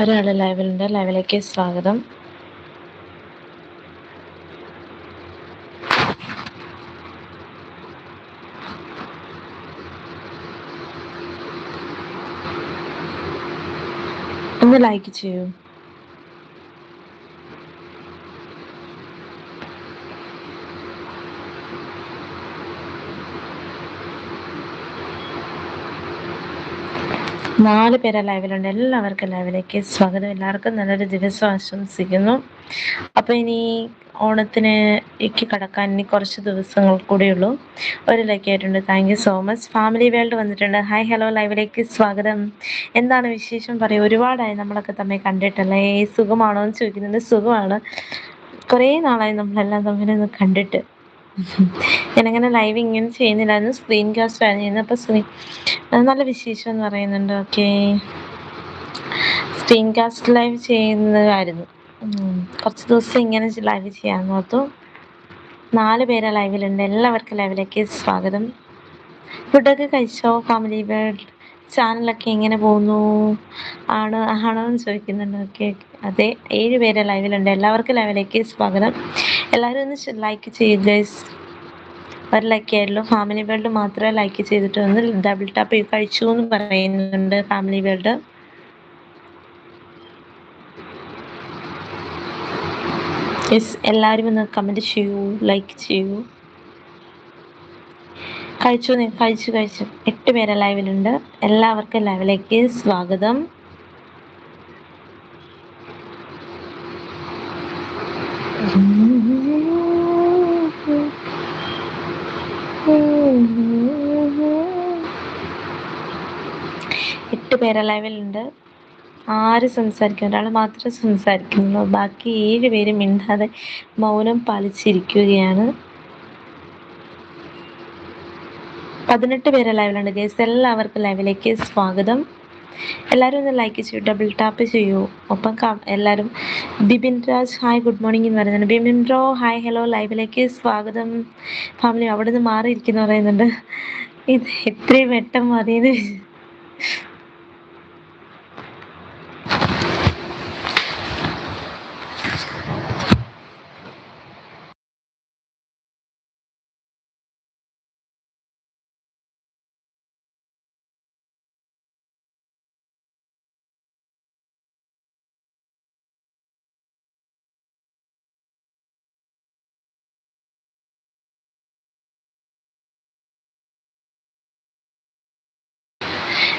ഒരാൾ ലൈവിലുണ്ട്. ലൈവിലേക്ക് സ്വാഗതം. ഒന്ന് ലൈക്ക് ചെയ്യൂ. നാല് പേരെ ലൈവിലുണ്ട്. എല്ലാവർക്കും ലൈവിലേക്ക് സ്വാഗതം. എല്ലാവർക്കും നല്ലൊരു ദിവസം ആശംസിക്കുന്നു. അപ്പോൾ ഇനി ഓണത്തിന് എനിക്ക് കടക്കാൻ ഇനി കുറച്ച് ദിവസങ്ങൾ കൂടിയുള്ളൂ. ഒരു ലൈക്ക് ആയിട്ടുണ്ട്. Thank you so much family world വന്നിട്ടുണ്ട്. ഹായ് ഹലോ ലൈവിലേക്ക് സ്വാഗതം. എന്താണ് വിശേഷം? പറയൂ. ഒരുപാടായി നമ്മളൊക്കെ തമ്മിൽ കണ്ടിട്ടല്ലേ? സുഖമാണോ എന്ന് ചോദിക്കുന്നുണ്ട് സുഖമാണ്. കുറേ നാളായി നമ്മളെല്ലാം തമ്മിൽ കണ്ടിട്ട്. ഞാനങ്ങനെ ലൈവ് ഇങ്ങനെ ചെയ്യുന്നില്ലായിരുന്നു. സ്ക്രീൻ കാസ്റ്റ് ആണ് ചെയ്യുന്നത് അപ്പോൾ സ്ക്രീൻ നല്ല വിശേഷം എന്ന് പറയുന്നുണ്ട്. ഓക്കെ സ്ക്രീൻ കാസ്റ്റ് ലൈവ് ചെയ്യുന്നതായിരുന്നു. കുറച്ച് ദിവസം ഇങ്ങനെ ലൈവ് ചെയ്യാമെന്ന് ഓർത്തു നാല് പേരെ ലൈവിലുണ്ട് എല്ലാവർക്കും ലൈവിലേക്ക് സ്വാഗതം. ഫുഡൊക്കെ കഴിച്ചോ? ഫാമിലി വേൾഡ് ചാനലൊക്കെ എങ്ങനെ പോകുന്നു? ആണ് ആണോ എന്ന് ചോദിക്കുന്നുണ്ട്. ഓക്കെ അതെ ഏഴ് പേരെ ലൈവിലുണ്ട് എല്ലാവർക്കും ലൈവിലേക്ക് സ്വാഗതം. എല്ലാവരും ഒന്ന് ലൈക്ക് ചെയ്യുക ഒരു ലൈക്ക് ആയിട്ടുള്ളൂ ഫാമിലി വേൾഡ് മാത്രമേ ലൈക്ക് ചെയ്തിട്ട് ഒന്ന് ഡബിൾ ടാപ്പ് കഴിച്ചു എന്ന് പറയുന്നുണ്ട് ഫാമിലി വേൾഡ് യെസ് എല്ലാവരും ഒന്ന് കമന്റ് ചെയ്യൂ ലൈക്ക് ചെയ്യൂ. കഴിച്ചു കഴിച്ചു കഴിച്ചു. എട്ട് പേരെ ലൈവിലുണ്ട് എല്ലാവർക്കും ലൈവിലേക്ക് സ്വാഗതം. എട്ട് പേരെ ലൈവിലുണ്ട് ആര് സംസാരിക്കും? ഒരാൾ മാത്രം സംസാരിക്കുന്നു. ബാക്കി ഏഴ് പേര് മിണ്ടാതെ മൗനം പാലിച്ചിരിക്കുകയാണ്. പതിനെട്ട് പേര് ലൈവിലുണ്ട് ഗേസ് എല്ലാവർക്കും ലൈവിലേക്ക് സ്വാഗതം. എല്ലാവരും ഒന്ന് ലൈക്ക് ചെയ്യൂ ഡബിൾ ടാപ്പ് ചെയ്യൂ. ഒപ്പം എല്ലാവരും Bibin Raj hi good morning എന്ന് പറയുന്നുണ്ട്. ബിബിൻ ബ്രോ ഹായ് ഹലോ ലൈവിലേക്ക് സ്വാഗതം. ഫാമിലി അവിടെ നിന്ന് മാറിയിരിക്കുന്നു പറയുന്നുണ്ട്. ഇത് എത്രയും വെട്ടം മതിയെന്ന്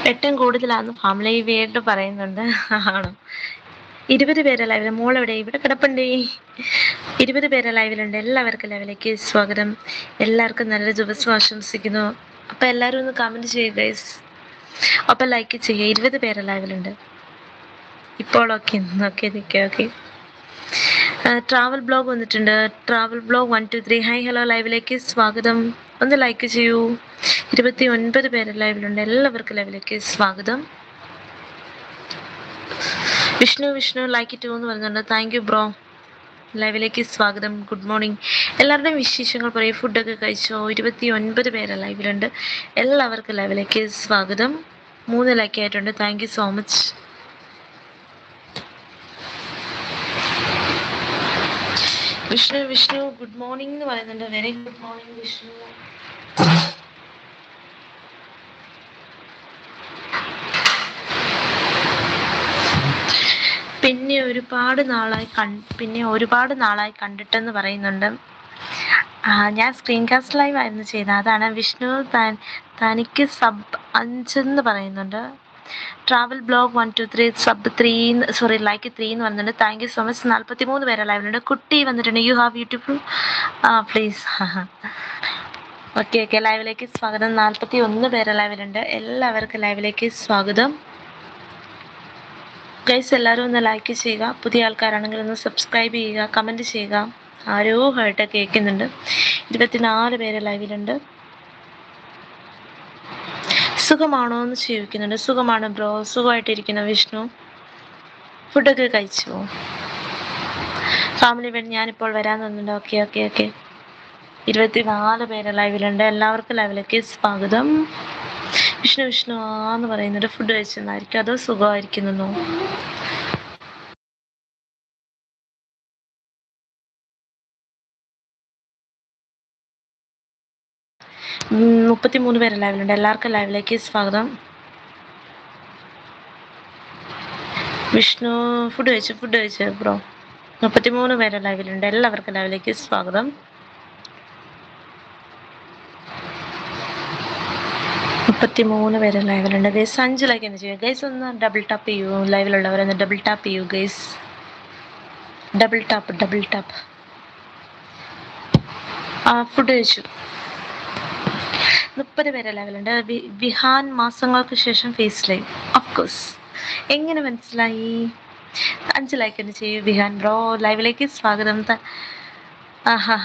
ഏറ്റവും കൂടുതലാന്ന് ഫാമിലി വേർഡ് പറയുന്നുണ്ട്. ആണോ. ഇരുപത് പേരെ ലൈവിൽ മോളെവിടെ? ഇവിടെ കിടപ്പുണ്ട്. ഇരുപത് പേരെ ലൈവിലുണ്ട് എല്ലാവർക്കും ലൈവിലേക്ക് സ്വാഗതം. എല്ലാവർക്കും നല്ലൊരു ദിവസം ആശംസിക്കുന്നു. അപ്പൊ എല്ലാവരും ഒന്ന് കമന്റ് ചെയ്യുക ഗൈസ് അപ്പൊ ലൈക്ക് ചെയ്യുക. ഇരുപത് പേരെ ലൈവിലുണ്ട് ഇപ്പോൾ ഓക്കെ ഓക്കെ നിൽക്കുക ഓക്കെ ട്രാവൽ ബ്ലോഗ് വന്നിട്ടുണ്ട്. Travel blog one two three hi hello ലൈവിലേക്ക് സ്വാഗതം. ഒന്ന് ലൈക്ക് ചെയ്യൂ. ഇരുപത്തി ഒൻപത് പേര് ലൈവിലുണ്ട് എല്ലാവർക്കും ലൈവിലേക്ക് സ്വാഗതം. വിഷ്ണു വിഷ്ണു ലൈക്ക് ടു എന്ന് പറയുന്നുണ്ട് താങ്ക് യു ബ്രോ ലൈവിലേക്ക് സ്വാഗതം. ഗുഡ് മോർണിംഗ് എല്ലാവരുടെയും വിശേഷങ്ങൾ പറയും. ഫുഡൊക്കെ കഴിച്ചോ? ഇരുപത്തി ഒൻപത് പേര് ലൈവിലുണ്ട് എല്ലാവർക്കും ലൈവിലേക്ക് സ്വാഗതം. മൂന്ന് ലൈക്ക് ആയിട്ടുണ്ട്. Thank you so much Vishnu Vishnu good morning എന്ന് പറയുന്നുണ്ട്. Very good morning Vishnu. പിന്നെ ഒരുപാട് നാളായി കൺ പിന്നെ ഒരുപാട് നാളായി കണ്ടിട്ടെന്ന് പറയുന്നുണ്ട്. ഞാൻ സ്ക്രീൻ കാസ്റ്റ് ലൈവ് ആയിരുന്നു ചെയ്തത്. അതാണ് വിഷ്ണു താൻ തനിക്ക് സബ് അഞ്ചെന്ന് പറയുന്നുണ്ട്. Travel blog one two three sub three sorry like three എന്ന് വന്നിട്ടുണ്ട്. താങ്ക് യു സോ മച്ച് നാൽപ്പത്തി മൂന്ന് പേരെ ലൈവിലുണ്ട് കുട്ടി വന്നിട്ടുണ്ട്. യു ഹാവ് ബ്യൂട്ടിഫുൾ ആ പ്ലീസ് ഓക്കെ ഓക്കെ ലൈവിലേക്ക് സ്വാഗതം. നാൽപ്പത്തി ഒന്ന് പേരെ ലൈവിലുണ്ട് എല്ലാവർക്കും ലൈവിലേക്ക് സ്വാഗതം. ഗൈസ് എല്ലാവരും ഒന്ന് ലൈക്ക് ചെയ്യുക. പുതിയ ആൾക്കാരാണെങ്കിൽ ഒന്ന് സബ്സ്ക്രൈബ് ചെയ്യുക. കമന്റ് ചെയ്യുക. ആരോ ഹേർട്ട് കേൾക്കുന്നുണ്ട്. ഇരുപത്തിനാല് പേര് ലൈവിലുണ്ട് സുഖമാണോ എന്ന് ചോദിക്കുന്നുണ്ട്. സുഖമാണ് ബ്രോ. സുഖമായിട്ടിരിക്കുന്നു വിഷ്ണു. ഫുഡൊക്കെ കഴിച്ചു? ഫാമിലി വേണ്ടി ഞാനിപ്പോൾ വരാൻ തന്നിട്ടുണ്ട് ഓക്കെ ഓക്കെ ഓക്കെ. ഇരുപത്തിനാല് പേര് ലൈവിലുണ്ട്. എല്ലാവർക്കും ലൈവിലേക്ക് സ്വാഗതം. വിഷ്ണു വിഷ്ണു ആന്ന് പറയുന്നുണ്ട്. ഫുഡ് കഴിച്ചെന്നായിരിക്കും. അതോ സുഖമായിരിക്കുന്നു മുപ്പത്തി മൂന്ന് പേര് ലൈവിലുണ്ട്. എല്ലാവർക്കും ലൈവിലേക്ക് സ്വാഗതം. വിഷ്ണു ഫുഡ് കഴിച്ചു? ഫുഡ് കഴിച്ചു ബ്രോ മുപ്പത്തി മൂന്ന് പേര് ലൈവിലുണ്ട്. എല്ലാവർക്കും ലൈവിലേക്ക് സ്വാഗതം. മുപ്പത്തി മൂന്ന് പേര് ലൈവിലുണ്ട്. ഗൈസ് അഞ്ച് ലൈക്ക് എന്ന് ചെയ്യുക. ഗൈസ് ഒന്ന് ഡബിൾ ടാപ്പ് ചെയ്യൂ. ലൈവിലുള്ളവരൊന്ന് ഡബിൾ ടാപ്പ് ചെയ്യൂ guys double tap double tap ആ ഫുഡ് കഴിച്ചു. മുപ്പത് പേരെ ലെവലുണ്ട് വിഹാൻ മാസങ്ങൾക്ക് ശേഷം ഫേസ് ലൈവ് അഫ്കോഴ്സ് എങ്ങനെ മനസ്സിലായി? അഞ്ച് ലൈക്ക് എന്ന് ചെയ്യൂ വിഹാൻ ബ്രോ ലൈവിലേക്ക് സ്വാഗതം. ആഹാ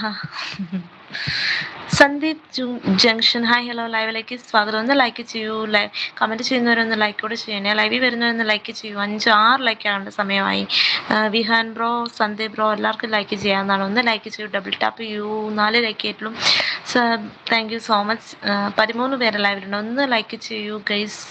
സന്ദീപ് ജംഗ്ഷൻ. ഹായ് ഹലോ ലൈവിലേക്ക് സ്വാഗതം. ഒന്ന് ലൈക്ക് ചെയ്യൂ. ലൈവ് കമന്റ് ചെയ്യുന്നവരൊന്ന് ലൈക്ക് കൂടെ ചെയ്യണേ. ലൈവിൽ വരുന്നവരൊന്ന് ലൈക്ക് ചെയ്യൂ. അഞ്ച് ആറ് ലൈക്ക് ആകേണ്ട സമയമായി. വിഹാൻ ബ്രോ സന്ദീപ് ബ്രോ എല്ലാവർക്കും ലൈക്ക് ചെയ്യാവുന്നതാണ്. ഒന്ന് ലൈക്ക് ചെയ്യൂ. ഡബിൾ ടാപ്പ് യു നാല് ലൈക്ക് ആയിട്ടുള്ളൂ താങ്ക് യു സോ മച്ച് പതിമൂന്ന് പേരെ ലൈവിലുണ്ട് ഒന്ന് ലൈക്ക് ചെയ്യൂ ഗൈസ്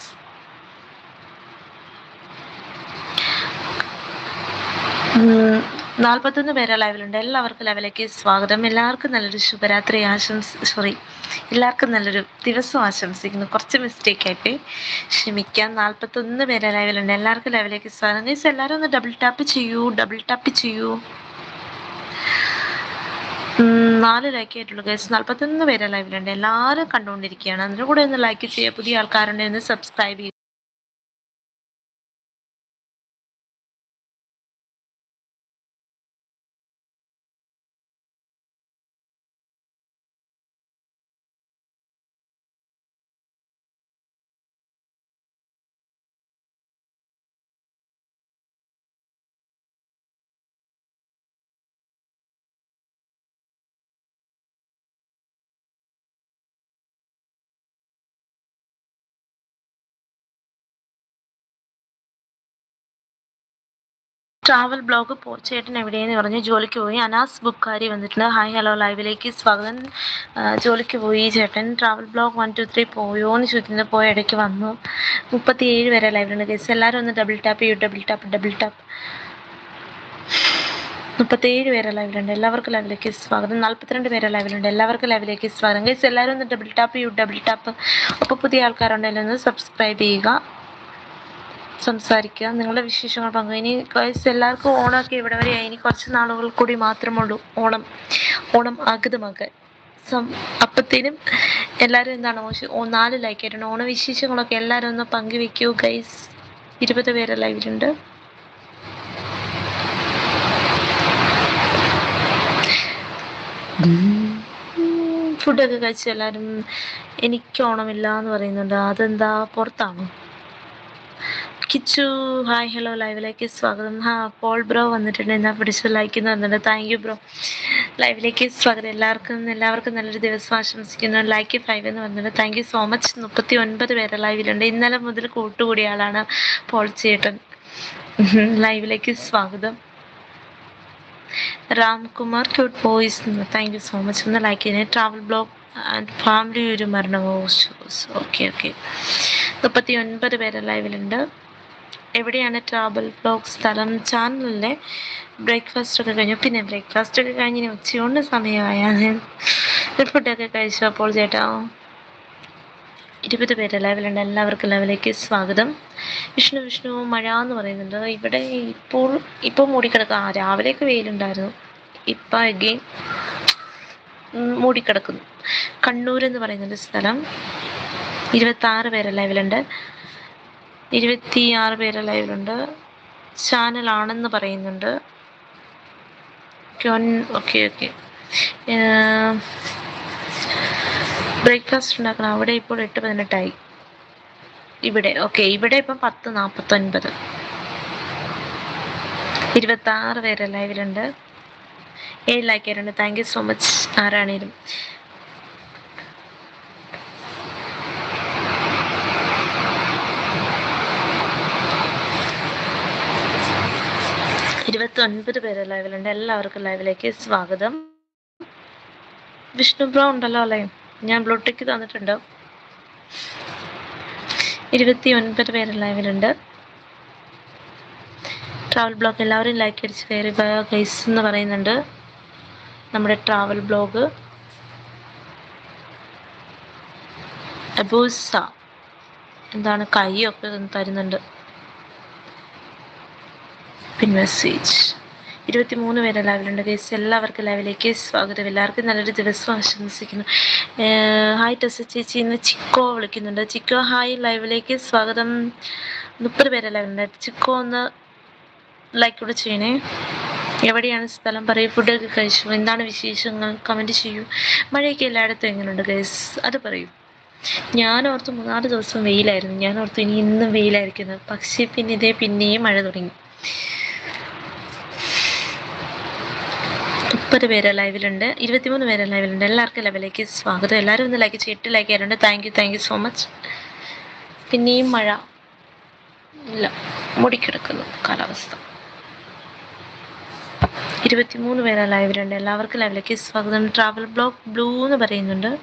നാൽപ്പത്തൊന്ന് പേരെ ലൈവിലുണ്ട്. എല്ലാവർക്കും ലൈവിലേക്ക് സ്വാഗതം. എല്ലാവർക്കും നല്ലൊരു ശുഭരാത്രി ആശംസ സോറി എല്ലാവർക്കും നല്ലൊരു ദിവസം ആശംസിക്കുന്നു. കുറച്ച് മിസ്റ്റേക്ക് ആയിപ്പോയി ക്ഷമിക്കാം. നാൽപ്പത്തൊന്ന് പേരെ ലൈവിലുണ്ട്. എല്ലാവർക്കും ലൈവിലേക്ക് സ്വാഗതം. ഗൈസ് എല്ലാവരും ഒന്ന് ഡബിൾ ടാപ്പ് ചെയ്യൂ. ഡബിൾ ടാപ്പ് ചെയ്യൂ. നാല് ലൈക്ക് ആയിട്ടുള്ളൂ ഗൈസ് നാൽപ്പത്തൊന്ന് പേരെ ലൈവിലുണ്ട്. എല്ലാവരും കണ്ടുകൊണ്ടിരിക്കുകയാണ്. അതിന്റെ കൂടെ ഒന്ന് ലൈക്ക് ചെയ്യുക. പുതിയ ആൾക്കാരുണ്ടെങ്കിൽ ഒന്ന് സബ്സ്ക്രൈബ് ചെയ്യുക ട്രാവൽ ബ്ലോഗ് ചേട്ടൻ എവിടെയെന്ന് പറഞ്ഞ്. ജോലിക്ക് പോയി. അനാസ് ബുക്കാരി വന്നിട്ടുണ്ട്. ഹായ് ഹലോ ലൈവിലേക്ക് സ്വാഗതം. ജോലിക്ക് പോയി ചേട്ടൻ. Travel blog one two three പോയോ എന്ന് ചോദിക്കുന്നത് പോയ ഇടയ്ക്ക് വന്നു. മുപ്പത്തി ഏഴ് വരെ ലൈവിലുണ്ട് ഗസ് എല്ലാവരും ഒന്ന് ഡബിൾ ടാപ്പ് ചെയ്യൂ. ഡബിൾ ടാപ്പ് ഡബിൾ ടാപ്പ് മുപ്പത്തേഴ് പേരെ ലൈവിലുണ്ട് എല്ലാവർക്കും ലൈവിലേക്ക് സ്വാഗതം. നാൽപ്പത്തിരണ്ട് പേരെ ലൈവിലുണ്ട് എല്ലാവർക്കും ലൈവിലേക്ക് സ്വാഗതം. ഗൈസ് എല്ലാവരും ഒന്ന് ഡബിൾ ടാപ്പ് ചെയ്യൂ. ഡബിൾ ടാപ്പ് അപ്പോൾ പുതിയ ആൾക്കാരുണ്ടെങ്കിൽ ഒന്ന് സബ്സ്ക്രൈബ് ചെയ്യുക. സംസാരിക്കുക. നിങ്ങളുടെ വിശേഷങ്ങൾ പങ്കു. ഇനി എല്ലാവർക്കും ഓണമൊക്കെ ഇവിടെ വരെ ഇനി കുറച്ച് നാളുകൾ കൂടി മാത്രമുള്ളൂ ഓണം ഓണം ആഗതമാക്കാൻ. സം അപ്പത്തേനും എല്ലാവരും എന്താണ് ഓ നാല് ലൈക്ക് ആയിട്ടുണ്ട്. ഓണവിശേഷങ്ങളൊക്കെ എല്ലാവരും ഒന്ന് പങ്കുവെക്കൂ ഗൈസ് ഇരുപത് പേരെ ലൈവിലുണ്ട് ഫുഡൊക്കെ കഴിച്ച് എല്ലാവരും എനിക്ക് ഓണമില്ല എന്ന് പറയുന്നുണ്ട്. അതെന്താ? പുറത്താണോ? കിച്ചു ഹായ് ഹലോ ലൈവിലേക്ക് സ്വാഗതം. ഹാ പോൾ ബ്രോ വന്നിട്ടുണ്ട്. എന്നാ പിടിച്ച് ലൈക്ക് എന്ന് പറഞ്ഞിട്ടുണ്ട് താങ്ക് യു ബ്രോ. ലൈവിലേക്ക് സ്വാഗതം. എല്ലാവർക്കും എല്ലാവർക്കും നല്ലൊരു ദിവസം ആശംസിക്കുന്നു. ലൈക്ക് ഫൈവ് എന്ന് പറഞ്ഞിട്ടുണ്ട് താങ്ക് യു സോ മച്ച് മുപ്പത്തി ഒൻപത് പേരെ ലൈവിലുണ്ട്. ഇന്നലെ മുതൽ കൂട്ടുകൂടിയ ആളാണ് പോൾ ചേട്ടൻ. ലൈവിലേക്ക് സ്വാഗതം. Ramkumar cute boys thank you so much ഒന്ന് ലൈക്ക് ചെയ്യുന്നത് ട്രാവൽ ബ്ലോഗ് ആൻഡ് ഫാമിലി ഒരു മരണമോ? Okay okay. മുപ്പത്തി ഒൻപത് പേര് ലൈവിലുണ്ട്. എവിടെയാണ് ട്രാവൽ ബ്ലോഗ് സ്ഥലം? ചാനലിലെ ബ്രേക്ക്ഫാസ്റ്റ് ഒക്കെ കഴിഞ്ഞു. പിന്നെ ബ്രേക്ക്ഫാസ്റ്റ് ഒക്കെ കഴിഞ്ഞ് ഉച്ചയോണ്ട് സമയമായ ഫുഡൊക്കെ കഴിച്ചു. അപ്പോൾ ചേട്ടാ ഇരുപത് പേര് ലൈവിലുണ്ട്. എല്ലാവർക്കും ലൈവിലേക്ക് സ്വാഗതം. വിഷ്ണു വിഷ്ണു മഴ എന്ന് പറയുന്നുണ്ട്. ഇവിടെ ഇപ്പോൾ ഇപ്പോൾ മൂടിക്കിടക്കുക രാവിലെയൊക്കെ വെയിലുണ്ടായിരുന്നു. ഇപ്പം അഗെയിൻ മൂടിക്കിടക്കുന്നു. കണ്ണൂർ എന്ന് പറയുന്നൊരു സ്ഥലം. ഇരുപത്തി ആറ് പേര് ലൈവിലുണ്ട്. ഇരുപത്തി ആറ് പേര് ലൈവിലുണ്ട്. ചാനലാണെന്ന് പറയുന്നുണ്ട്. Okay okay. ബ്രേക്ക്ഫാസ്റ്റ് ഉണ്ടാക്കണം. അവിടെ ഇപ്പോൾ എട്ട് പതിനെട്ടായി. ഇവിടെ ഓക്കെ ഇവിടെ ഇപ്പം പത്ത് നാൽപ്പത്തൊൻപത് ഇരുപത്തി ആറ് പേര് ലൈവിലുണ്ട്. ഏഴ് ലൈക്ക് ആയിട്ടുണ്ട് താങ്ക് യു സോ മച്ച് ആരാണേലും. ഇരുപത്തി ഒൻപത് പേര് ലൈവിലുണ്ട്. എല്ലാവർക്കും ലൈവിലേക്ക് സ്വാഗതം. വിഷ്ണു ബ്രോ ഉണ്ടല്ലോ അല്ലേ? ഞാൻ ബ്ലൂട്ടിക്ക് തന്നിട്ടുണ്ട്. ഇരുപത്തി ഒൻപത് പേര് ലൈവിലുണ്ട്. ട്രാവൽ ബ്ലോഗ് എല്ലാവരും ലൈക്ക് അടിച്ച് കയറി ഗൈസ് എന്ന് പറയുന്നുണ്ട്. നമ്മുടെ ട്രാവൽ ബ്ലോഗ് അബൂസ എന്താണ് കൈയൊക്കെ തരുന്നുണ്ട്. പിൻ മെസ്സേജ് ഇരുപത്തിമൂന്ന് പേര് ലൈവിലുണ്ട്. ഗേസ് എല്ലാവർക്കും ലൈവിലേക്ക് സ്വാഗതം. എല്ലാവർക്കും നല്ലൊരു ദിവസം ആശംസിക്കുന്നു. ഹായ് ടെസ് ചേച്ചി ഇന്ന് ചിക്കോ വിളിക്കുന്നുണ്ട്. ചിക്കോ ഹായ് ലൈവിലേക്ക് സ്വാഗതം. മുപ്പത് പേര് ലൈവിലുണ്ട്. ചിക്കോ ഒന്ന് ലൈക്ക് കൂടെ ചെയ്യണേ. എവിടെയാണ് സ്ഥലം പറയൂ? ഫുഡൊക്കെ കഴിച്ചു. എന്താണ് വിശേഷങ്ങൾ? കമന്റ് ചെയ്യൂ. മഴയൊക്കെ എല്ലായിടത്തും എങ്ങനെയുണ്ട് ഗൈസ് അത് പറയൂ. ഞാൻ ഓർത്ത് മൂന്നാൽ ദിവസം വെയിലായിരുന്നു. ഞാൻ ഓർത്ത് ഇനി ഇന്നും വെയിലായിരിക്കുന്നത് പക്ഷേ പിന്നെ ഇതേ പിന്നെയും മഴ തുടങ്ങി. മുപ്പത് പേര് ലൈവിലുണ്ട് ഇരുപത്തിമൂന്ന് പേര് ലൈവിലുണ്ട് എല്ലാവർക്കും ലൈവിലേക്ക് സ്വാഗതം. എല്ലാവരും ഒന്ന് ലൈക്ക് ചെയ്ത് എട്ട് ലൈക്ക് ചെയ്യാറുണ്ട്. Thank you thank you so much പിന്നെയും മഴ. ഇല്ല. മുടിക്കിടക്കുന്നു. കാലാവസ്ഥ. ഇരുപത്തിമൂന്ന് പേര് ലൈവിലുണ്ട് എല്ലാവർക്കും ലൈവിലേക്ക് സ്വാഗതം. ട്രാവൽ ബ്ലോക്ക് ബ്ലൂ എന്ന് പറയുന്നുണ്ട്.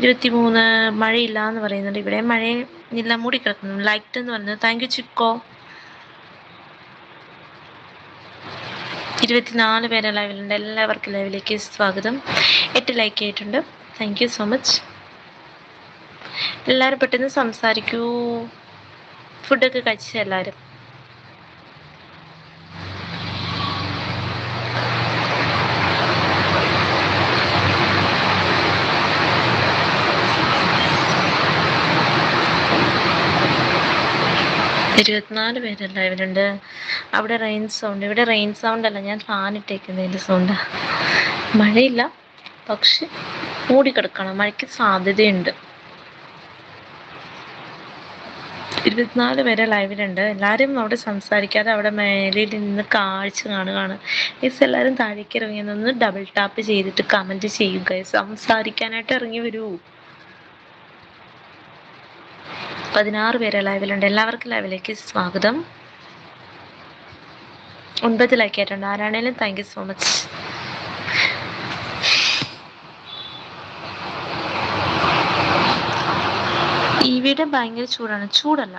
ഇരുപത്തിമൂന്ന് മഴയില്ല എന്ന് പറയുന്നുണ്ട്. ഇവിടെ മഴയില്ല ഇല്ല മൂടിക്കിടക്കുന്നു. ലൈറ്റ് എന്ന് പറയുന്നത്. താങ്ക് യു ചിക്കോ ഇരുപത്തിനാല് പേര് ലൈവിലുണ്ട് എല്ലാവർക്കും ലൈവിലേക്ക് സ്വാഗതം. എട്ട് ലൈക്ക് ആയിട്ടുണ്ട്. താങ്ക് യു സോ മച്ച് എല്ലാവരും പെട്ടെന്ന് സംസാരിക്കൂ. ഫുഡൊക്കെ കഴിച്ചു എല്ലാവരും ഇരുപത്തിനാല് പേരല്ലേ ഇവരുണ്ട്. അവിടെ റെയിൻ സൗണ്ട് ഇവിടെ റെയിൻ സൗണ്ട് അല്ല ഞാൻ ഫാൻ ഇട്ടേക്കുന്നതിന്റെ സൗണ്ട് മഴയില്ല പക്ഷെ മൂടിക്കിടക്കണം മഴയ്ക്ക് സാധ്യതയുണ്ട്. ഇരുപത്തിനാല് പേരെ ലൈവിലുണ്ട് എല്ലാവരും അവിടെ സംസാരിക്കാതെ അവിടെ മേലിൽ നിന്ന് കാഴ്ച കാണുകയാണ്. ഗൈസ് എല്ലാവരും താഴേക്ക് ഇറങ്ങി നിന്ന് ഡബിൾ ടാപ്പ് ചെയ്തിട്ട് കമന്റ് ചെയ്യുക. സംസാരിക്കാനായിട്ട് ഇറങ്ങി വരൂ. പതിനാറ് പേര് ലൈവിലുണ്ട്. എല്ലാവർക്കും ലൈവിലേക്ക് സ്വാഗതം. ഒൻപത് ലൈക്ക് ആയിട്ടുണ്ട് ആരാണേലും താങ്ക് യു സോ മച്ച് ഇവിടെ ഭയങ്കര ചൂടാണ്. ചൂടല്ല.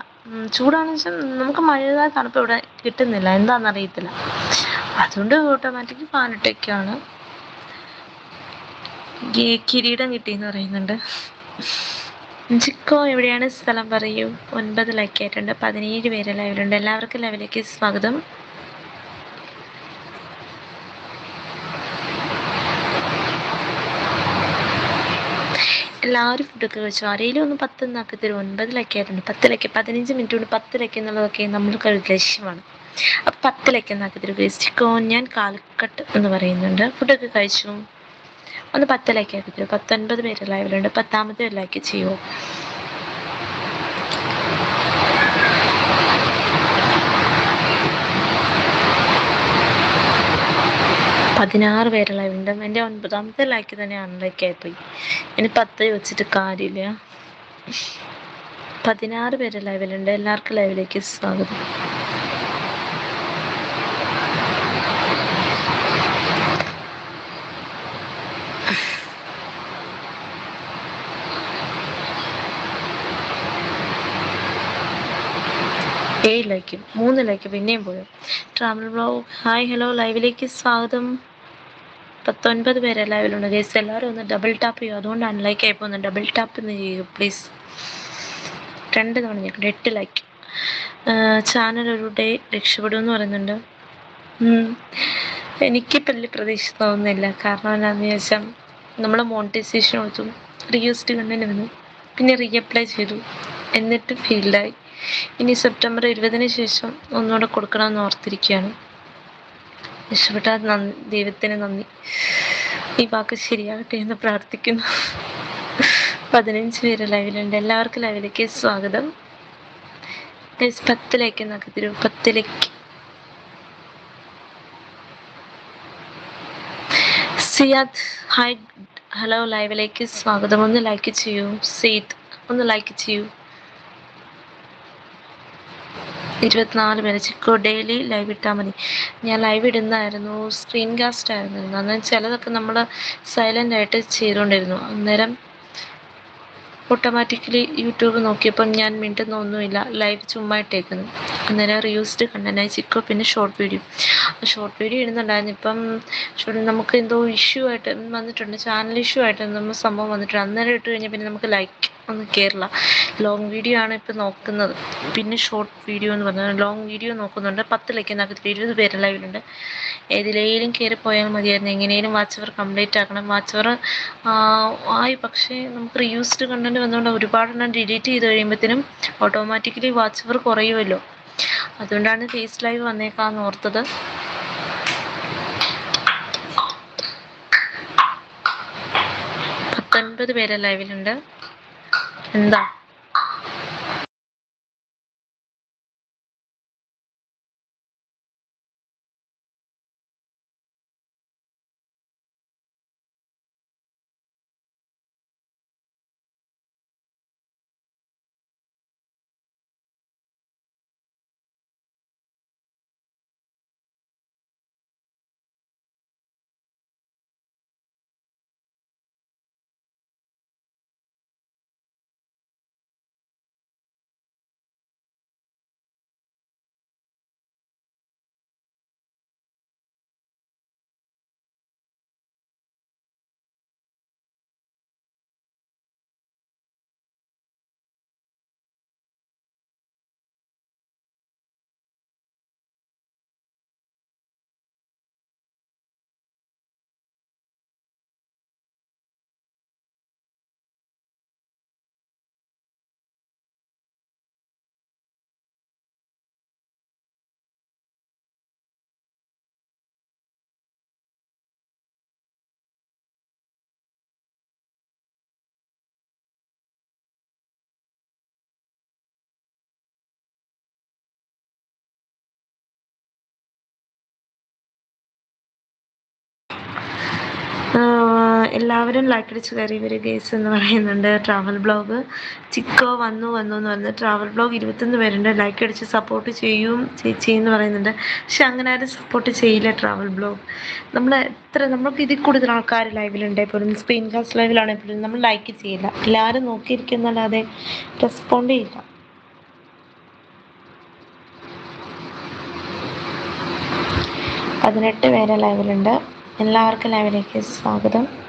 ചൂടാണെന്ന് വെച്ചാൽ നമുക്ക് മഴയുടെ തണുപ്പ് ഇവിടെ കിട്ടുന്നില്ല. എന്താണെന്ന് അറിയത്തില്ല അതുകൊണ്ട് ഓട്ടോമാറ്റിക് ഫാനിട്ടൊക്കെയാണ് കിരീടം കിട്ടിയെന്ന് പറയുന്നുണ്ട്. ചിക്കോ എവിടെയാണ് സ്ഥലം പറയൂ? ഒൻപത് ലൈക്ക് ആയിട്ടുണ്ട് പതിനേഴ് പേര് ലൈവിലുണ്ട്. എല്ലാവർക്കും ലൈവിലേക്ക് സ്വാഗതം. എല്ലാവരും ഫുഡൊക്കെ കഴിച്ചു? ആരെങ്കിലും ഒന്ന് പത്ത് നാക്കി തരും ഒൻപത് ലൈക്ക് ആയിട്ടുണ്ട് പത്ത് ലൈക്ക് പതിനഞ്ച് മിനിറ്റ് കൊണ്ട് പത്ത് ലൈക്ക് എന്നുള്ളതൊക്കെ നമ്മൾക്ക് ലക്ഷ്യമാണ്. അപ്പം പത്ത് ലൈക്ക് എന്നാക്കി തരും ജിക്കോ ഞാൻ കാലിക്കട്ട് എന്ന് പറയുന്നുണ്ട്. ഫുഡൊക്കെ കഴിച്ചു? ഒന്ന് പത്തിലേക്ക് ആക്കി തരുമോ പത്തൊൻപത് പേര് ലൈവിലുണ്ട് പത്താമത്തെ ലൈക്ക് ചെയ്യുമോ പതിനാറ് പേര് ലൈവുണ്ട് എന്റെ ഒൻപതാമത്തെ ലൈക്ക് തന്നെ അൺലൈക്ക് ആയിപ്പോയി ഇനി പത്ത് വെച്ചിട്ട് കാര്യമില്ല. പതിനാറ് പേര് ലൈവിലുണ്ട് എല്ലാവർക്കും ലൈവിലേക്ക് സ്വാഗതം. ഏഴ് ലൈക്ക് മൂന്ന് ലൈക്ക് പിന്നെയും പോയോ ട്രാവൽ ബ്ലോഗ് ഹായ് ഹലോ ലൈവിലേക്ക് സ്വാഗതം. പത്തൊൻപത് പേരെ ലൈവിലുണ്ട് ഗേസ് എല്ലാവരും ഒന്ന് ഡബിൾ ടാപ്പ് ചെയ്യും. അതുകൊണ്ട് അൺലൈക്ക് ആയി പോകുന്നു. ഡബിൾ ടാപ്പ് ഒന്ന് ചെയ്യൂ പ്ലീസ് രണ്ട് തവണ ഞങ്ങൾക്ക് എട്ട് ലൈക്ക് ചാനൽ ഒരു ഡേ രക്ഷപ്പെടും എന്ന് പറയുന്നുണ്ട്. എനിക്ക് വലിയ പ്രതീക്ഷ തോന്നുന്നില്ല കാരണം എന്താണെന്ന് ചോദിച്ചാൽ നമ്മൾ മോണിറ്റൈസേഷൻ കൊടുത്തു. റീയൂസ്ഡ് കണ്ടന്റ് വന്നു. പിന്നെ റീഅപ്ലൈ ചെയ്തു. എന്നിട്ട് ഫീൽഡായി ഇനി സെപ്റ്റംബർ ഇരുപതിന് ശേഷം ഒന്നുകൂടെ കൊടുക്കണമെന്ന് ഓർത്തിരിക്കുകയാണ്. രക്ഷപ്പെട്ട നന്ദി ദൈവത്തിന് നന്ദി. ഈ വാക്ക് ശരിയാകട്ടെ എന്ന് പ്രാർത്ഥിക്കുന്നു. പതിനഞ്ച് പേര് ലൈവിലുണ്ട്. എല്ലാവർക്കും ലൈവിലേക്ക് സ്വാഗതം. പത്തിലേക്ക് നഗതിരു തരൂ. പത്തിലേക്ക് സിയാദ് ഹായ് ഹലോ ലൈവിലേക്ക് സ്വാഗതം. ഒന്ന് ലൈക്ക് ചെയ്യൂ. സെയ്ത് ഒന്ന് ലൈക്ക് ചെയ്യൂ. ഇരുപത്തിനാല് പേര് ചിക്കോ ഡെയിലി ലൈവ് ഇട്ടാൽ മതി. ഞാൻ ലൈവ് ഇടുന്നതായിരുന്നു സ്ക്രീൻ കാസ്റ്റ് ആയിരുന്നു. അന്നേരം ചിലതൊക്കെ നമ്മൾ സൈലന്റ് ആയിട്ട് ചെയ്തുകൊണ്ടിരുന്നു. അന്നേരം ഓട്ടോമാറ്റിക്കലി യൂട്യൂബ് നോക്കിയപ്പം ഞാൻ മിണ്ടുന്ന ഒന്നുമില്ല. ലൈവ് ചുമ്മാ ഇട്ടേക്കുന്നു. അന്നേരം റിയൂസ്ഡ് കണ്ടന്റായി ചിക്കോ പിന്നെ ഷോർട്ട് വീഡിയോ ഷോർട്ട് വീഡിയോ ഇടുന്നുണ്ടായിരുന്നു. ഇപ്പം നമുക്ക് എന്തോ ഇഷ്യൂ ആയിട്ട് വന്നിട്ടുണ്ട്. ചാനൽ ഇഷ്യൂ ആയിട്ട് നമ്മൾ സംഭവം വന്നിട്ടുണ്ട്. അന്നേരം ഇട്ട് കഴിഞ്ഞാൽ പിന്നെ നമുക്ക് ലൈക്ക് ഒന്നും കേരള. ലോങ് വീഡിയോ ആണ് ഇപ്പം നോക്കുന്നത്. പിന്നെ ഷോർട്ട് വീഡിയോ എന്ന് പറഞ്ഞാൽ ലോങ് വീഡിയോ നോക്കുന്നുണ്ട്. പത്ത് നാൽപ്പത്തി ഇരുപത് പേര് ലൈവിലുണ്ട് ഏതിലേലും കയറി പോയാൽ മതിയായിരുന്നു. എങ്ങനെയും വാച്ച് അവർ കംപ്ലീറ്റ് ആക്കണം. വാച്ച് അവർ ആയി. പക്ഷേ നമുക്ക് റീയൂസ്ഡ് കണ്ടന്റ് വന്നുകൊണ്ട് ഒരുപാടെണ്ണം ഡിലീറ്റ് ചെയ്ത് കഴിയുമ്പോഴത്തേനും ഓട്ടോമാറ്റിക്കലി വാച്ച് അവർ കുറയുമല്ലോ അതുകൊണ്ടാണ് ഫേസ് ലൈവ് വന്നേക്കാന്ന് ഓർത്തത്. പത്തൊൻപത് പേരെ ലൈവിലുണ്ട് എന്താ ആഹ് എല്ലാവരും ലൈക്ക് അടിച്ച് കയറി വരും ഗേസ് എന്ന് പറയുന്നുണ്ട്. Travel blog. ചിക്കോ വന്നു വന്നു എന്ന് പറഞ്ഞ് ട്രാവൽ ബ്ലോഗ് ഇരുപത്തൊന്ന് പേരുണ്ട്. ലൈക്ക് അടിച്ച് സപ്പോർട്ട് ചെയ്യും ചേച്ചി എന്ന് പറയുന്നുണ്ട്. പക്ഷെ അങ്ങനെ ആരും സപ്പോർട്ട് ചെയ്യില്ല ട്രാവൽ ബ്ലോഗ്. നമ്മൾ എത്ര നമ്മൾക്ക് ഇതിൽ കൂടുതൽ ആൾക്കാർ ലൈവിലുണ്ടെങ്കിൽ പോലും? സ്ക്രീൻ കാസ്റ്റ് ലൈവിലാണെങ്കിൽ പോലും നമ്മൾ ലൈക്ക് ചെയ്യില്ല. എല്ലാവരും നോക്കിയിരിക്കുന്നല്ലാതെ റെസ്പോണ്ട് ചെയ്യില്ല. പതിനെട്ട് പേരെ ലൈവിലുണ്ട്. എല്ലാവർക്കും ലൈവിലേക്ക് സ്വാഗതം.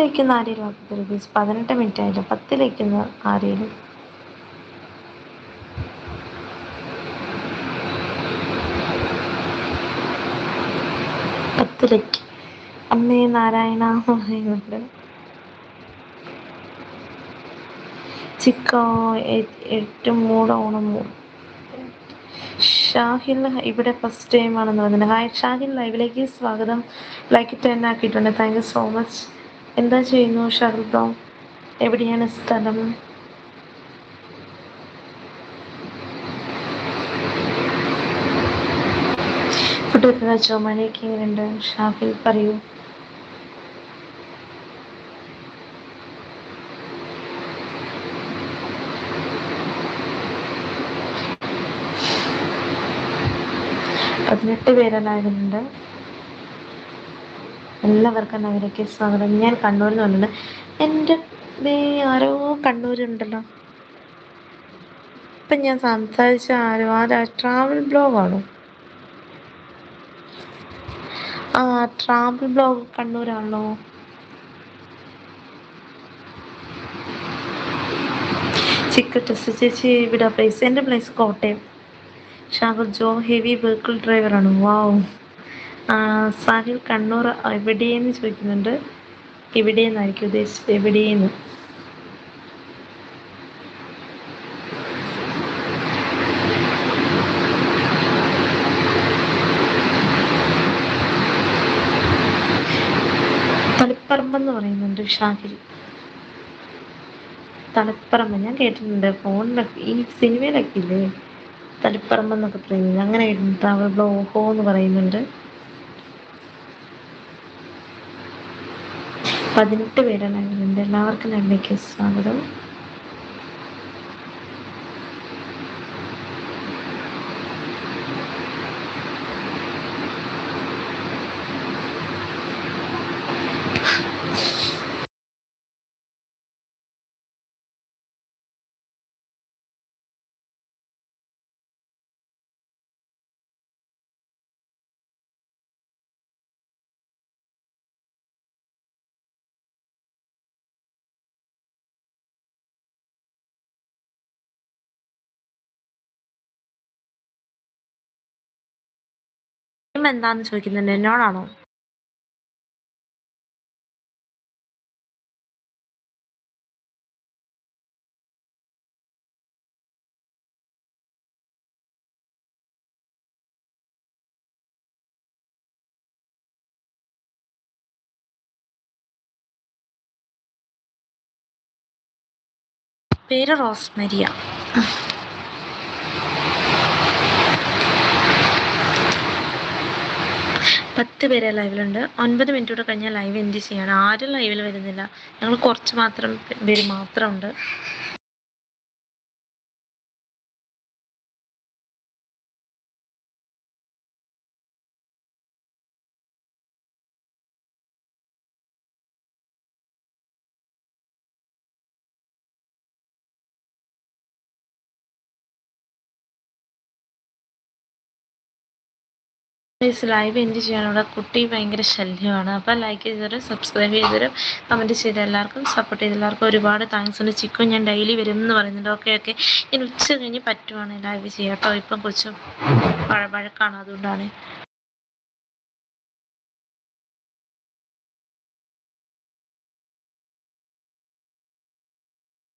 പത്തിലേക്ക് ഒന്ന് ആരെയും ആക്കി ഗീസ് പതിനെട്ട് മിനിറ്റ് ആയില്ല പത്തിലേക്ക് ഒന്ന് ആരെയും പത്തിലേക്ക്. അമ്മേ നാരായണ പറയുന്നുണ്ട് ചിക്കോ എട്ട് മൂടോണം ഓണം ഷാഹിൽ ഇവിടെ ഫസ്റ്റ് ടൈം ആണെന്ന് പറഞ്ഞിട്ടുണ്ട്. ഹായ് ഷാഹിൽ ലൈവിലേക്ക് സ്വാഗതം. ലൈക്ക് ടെൻ ആക്കിയിട്ടുണ്ട്. താങ്ക് യു സോ മച്ച് എന്താ ചെയ്യുന്നു ഷാഹിൽ എവിടെയാണ് സ്ഥലം? ഫുഡൊക്കെ കഴിച്ചോ? ഷാഹിൽ പറയൂ. പതിനെട്ട് പേരെല്ലാവരുണ്ട് എല്ലാവർക്കും അവരൊക്കെ സ്വാഗതം. ഞാൻ കണ്ണൂരിൽ നിന്ന് വന്നത് എന്റെ ദേ ആരോ കണ്ണൂരുണ്ടല്ലോ. ഇപ്പം ഞാൻ സംസാരിച്ച ആരോ ആരാ ട്രാവൽ ബ്ലോഗാണോ ആ ട്രാവൽ ബ്ലോഗ് കണ്ണൂരാണല്ലോ. ചിക്കൻ ടെസ്റ്റ് ചേച്ചി ഇവിടെ പ്ലേസ് എന്റെ പ്ലേസ് കോട്ടയം. ഷാഹുൽ ജോ ഹെവി വെഹിക്കിൾ ഡ്രൈവറാണ് വാവ് സാഹിൽ കണ്ണൂർ എവിടെയെന്ന് ചോദിക്കുന്നുണ്ട്? എവിടെയെന്നായിരിക്കും ഉദ്ദേശിച്ചത്. എവിടെയെന്ന്? തളിപ്പറമ്പെന്ന് പറയുന്നുണ്ട് ഷാഹിൽ. തളിപ്പറമ്പ്. ഞാൻ കേട്ടിട്ടുണ്ട്. ഫോണിലൊക്കെ ഈ സിനിമയിലൊക്കെ ഇല്ലേ? തളിപ്പറമ്പ് എന്നൊക്കെ പറയുന്നത്. അങ്ങനെ ട്രാവൽ ബ്ലോഹോ എന്ന് പറയുന്നുണ്ട്. പതിനെട്ട് പേരാണ് വരുന്നത് എല്ലാവർക്കും ലൈവിലേക്ക് സ്വാഗതം. എന്താന്ന് ചോദിക്കുന്നുണ്ട് എന്നോടാണോ പേര് റോസ്മരിയ. പത്ത് പേരെ ലൈവിലുണ്ട്. ഒൻപത് മിനിറ്റ് കൂടെ കഴിഞ്ഞാൽ ലൈവ് എൻഡ് ചെയ്യാണ് ആരും ലൈവിൽ വരുന്നില്ല. ഞങ്ങൾ കുറച്ച് മാത്രം പേര് മാത്രമുണ്ട് പ്ലീസ് ലൈവ് എൻഡ് ചെയ്യാനുള്ള കുട്ടി ഭയങ്കര ശല്യമാണ്. അപ്പോൾ ലൈക്ക് ചെയ്തവരും സബ്സ്ക്രൈബ് ചെയ്തവരും കമന്റ് ചെയ്ത എല്ലാവർക്കും സപ്പോർട്ട് ചെയ്ത എല്ലാവർക്കും ഒരുപാട് താങ്ക്സ് ഉണ്ട്. ചിക്കു ഞാൻ ഡെയിലി വരും എന്ന് പറയുന്നുണ്ട്. ഓക്കെ ഓക്കെ ഞാൻ ഉച്ച കഴിഞ്ഞ് പറ്റുവാണ്. ലൈവ് ചെയ്യാം. കേട്ടോ ഇപ്പം കുറച്ച് വഴക്കാണ് അതുകൊണ്ടാണ്.